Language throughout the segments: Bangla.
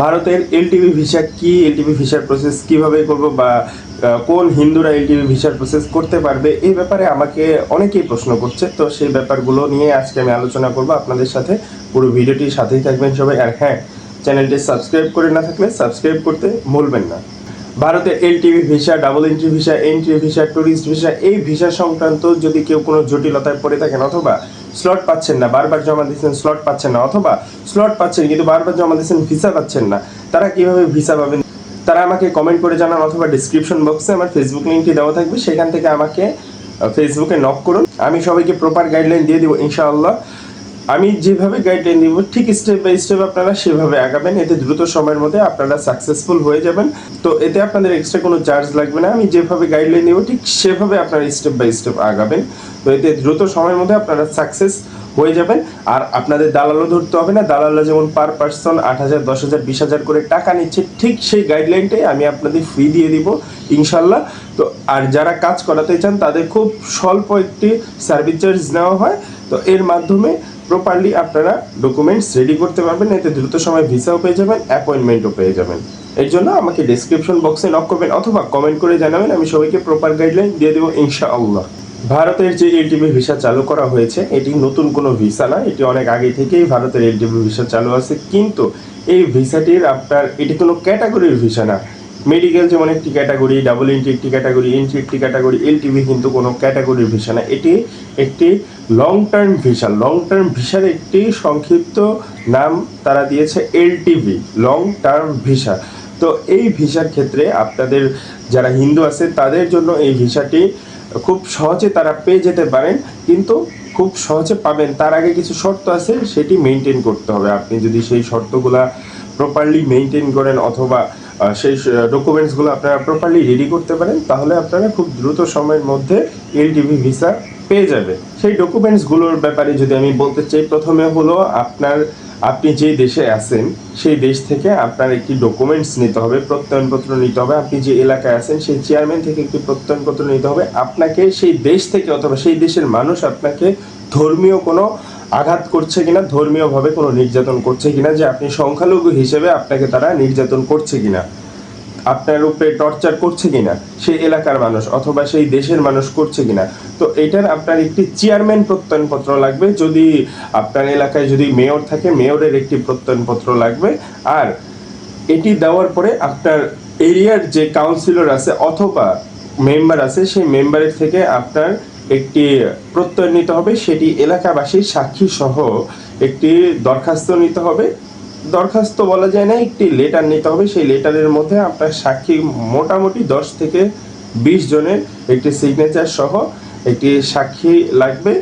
ভারতের এলটিভি ভিসা কি? এলটিভি ভিসার প্রসেস কীভাবে করব বা কোন হিন্দুরা এলটিভি ভিসার প্রসেস করতে পারবে? এই ব্যাপারে আমাকে অনেকেই প্রশ্ন করছে। তো সেই ব্যাপারগুলো নিয়ে আজকে আমি আলোচনা করব আপনাদের সাথে। পুরো ভিডিওটি সাথেই থাকবেন সবাই। আর হ্যাঁ চ্যানেলটি সাবস্ক্রাইব করে না থাকলে সাবস্ক্রাইব করতে ভুলবেন না। ভারতের LTV visa, double entry visa entry visa tourist visa, এই ভিসা সংক্রান্ত যদি কেউ কোনো জটিলতায় পড়ে থাকেন অথবা স্লট পাচ্ছেন না, বারবার জমা দিচ্ছেন স্লট পাচ্ছেন না, অথবা স্লট পাচ্ছেন কিন্তু বারবার জমা দিচ্ছেন ভিসা পাচ্ছেন না। তারা কীভাবে ভিসা পাবেন? তারা আমাকে কমেন্ট করে জানান অথবা ডিসক্রিপশন বক্সে আমার ফেসবুক লিঙ্কটি দেওয়া থাকবে। সেখান থেকে আমাকে ফেসবুকে নক করুন। আমি সবাইকে প্রপার গাইডলাইন দিয়ে দেবো, ইনশাআল্লাহ। আমি যেভাবে গাইডলাইন দিব, ঠিক স্টেপ বাই স্টেপ আপনারা সেভাবে আগাবেন। এতে দ্রুত সময়ের মধ্যে আপনারা সাকসেসফুল হয়ে যাবেন। তো এতে আপনাদের এক্সট্রা কোনো চার্জ লাগবে না। আমি যেভাবে গাইডলাইন দিব, ঠিক সেভাবে আপনারা স্টেপ বাই স্টেপ আগাবেন। তো এতে দ্রুত সময়ের মধ্যে আপনারা সাকসেস হয়ে যাবেন। আর আপনাদের দালালও ধরতে হবে না। দালালরা যেমন পার পার্সন আট হাজার, দশ হাজার, বিশ হাজার করে টাকা নিচ্ছে, ঠিক সেই গাইডলাইনটাই আমি আপনাদের ফ্রি দিয়ে দিব, ইনশাল্লাহ। তো আর যারা কাজ করাতে চান, তাদের খুব স্বল্প একটি সার্ভিস চার্জ নেওয়া হয়। তো এর মাধ্যমে প্রপারলি আপনারা ডকুমেন্টস রেডি করতে পারবেন, এতে দ্রুত সময় ভিসাও পেয়ে যাবেন অ্যাপয়েন্টমেন্টও পেয়ে যাবেন। এর জন্য আমাকে ডিসক্রিপশন বক্সে নক করবেন অথবা কমেন্ট করে জানাবেন, আমি সবাইকে প্রপার গাইডলাইন দিয়ে দেবো, ইনশাআল্লাহ। ভারতের যে এলটিভি ভিসা চালু করা হয়েছে, এটি নতুন কোনো ভিসা না, এটি অনেক আগে থেকেই ভারতের এলটিভি ভিসা চালু আছে, কিন্তু এই ভিসাটির আপনার, এটি কোনো ক্যাটাগরির ভিসা না। মেডিকেল যেমন একটি ক্যাটাগরি ডাবল এন্ট্রি একটি ক্যাটাগরি এন্ট্রি একটি ক্যাটাগরি এলটিভি কিন্তু কোনো ক্যাটাগরির ভিসা না। এটি একটি long term visa long term ভিসার একটি সংক্ষিপ্ত নাম তারা দিয়েছে এলটিভি লং টার্ম ভিসা তো এই ভিসার ক্ষেত্রে আপনাদের যারা হিন্দু আছে, তাদের জন্য এই ভিসাটি খুব সহজে তারা পেয়ে যেতে পারেন, কিন্তু খুব সহজে পাবেন। তার আগে কিছু শর্ত আছে, সেটি মেনটেন করতে হবে। আপনি যদি সেই শর্তগুলা প্রপারলি মেনটেন করেন অথবা সেই ডকুমেন্টসগুলো আপনারা প্রপারলি রেডি করতে পারেন, তাহলে আপনারা খুব দ্রুত সময়ের মধ্যে এলটিভি ভিসা পেয়ে যাবে সেই ডকুমেন্টসগুলোর ব্যাপারে যদি আমি বলতে চাই, প্রথমে হলো আপনার, আপনি যে দেশে আছেন, সেই দেশ থেকে আপনার একটি ডকুমেন্টস নিতে হবে, প্রত্যয়নপত্র নিতে হবে। আপনি যে এলাকায় আছেন, সেই চেয়ারম্যান থেকে একটি প্রত্যয়নপত্র নিতে হবে। আপনাকে সেই দেশ থেকে অথবা সেই দেশের মানুষ আপনাকে ধর্মীয় কোনো আঘাত করছে কিনা, ধর্মীয়ভাবে কোনো নির্যাতন করছে কিনা, যে আপনি সংখ্যালঘু হিসেবে আপনাকে তারা নির্যাতন করছে কিনা, আপনার উপরে টর্চার করছে কিনা, সেই এলাকার মানুষ অথবা সেই দেশের মানুষ করছে কিনা। তো এটার আপনার একটি চেয়ারম্যান প্রত্যয়নপত্র লাগবে, যদি আপনার এলাকায় যদি মেয়র থাকে, মেয়রের একটি প্রত্যয়নপত্র লাগবে। আর এটি দেওয়ার পরে আপনার এরিয়ার যে কাউন্সিলর আছে অথবা মেম্বার আছে, সেই মেম্বারের থেকে আপনার একটি প্রত্যয় নিতে হবে, সেটি এলাকাবাসীর সাক্ষী সহ একটি দরখাস্ত নিতে হবে। দরখাস্ত বলা যায় না, একটি লেটার নিতে হবে। সেই লেটারের মধ্যে আপনার সাক্ষী মোটামুটি দশ থেকে বিশ জনের একটি সিগনেচার সহ একটি সাক্ষী লাগবে।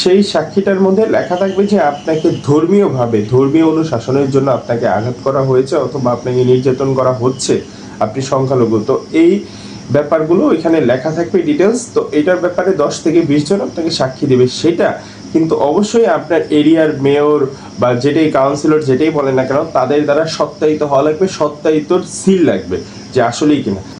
সেই সাক্ষীটার মধ্যে লেখা থাকবে যে আপনাকে ধর্মীয়ভাবে, ধর্মীয় অনুশাসনের জন্য আপনাকে আঘাত করা হয়েছে অথবা আপনাকে নির্যাতন করা হচ্ছে। আপনি সংখ্যালঘু। তো এই ব্যাপারগুলো ওইখানে লেখা থাকবে ডিটেলস তো এটার ব্যাপারে দশ থেকে বিশ জন আপনাকে সাক্ষী দেবে। সেটা কিন্তু অবশ্যই আপনার এরিয়ার মেয়র বা যেটাই কাউন্সিলর যেটাই বলেন না কেন, তাদের দ্বারা সত্যায়িত হওয়া লাগবে, সত্যায়িতর সিল লাগবে যে আসলেই কিনা।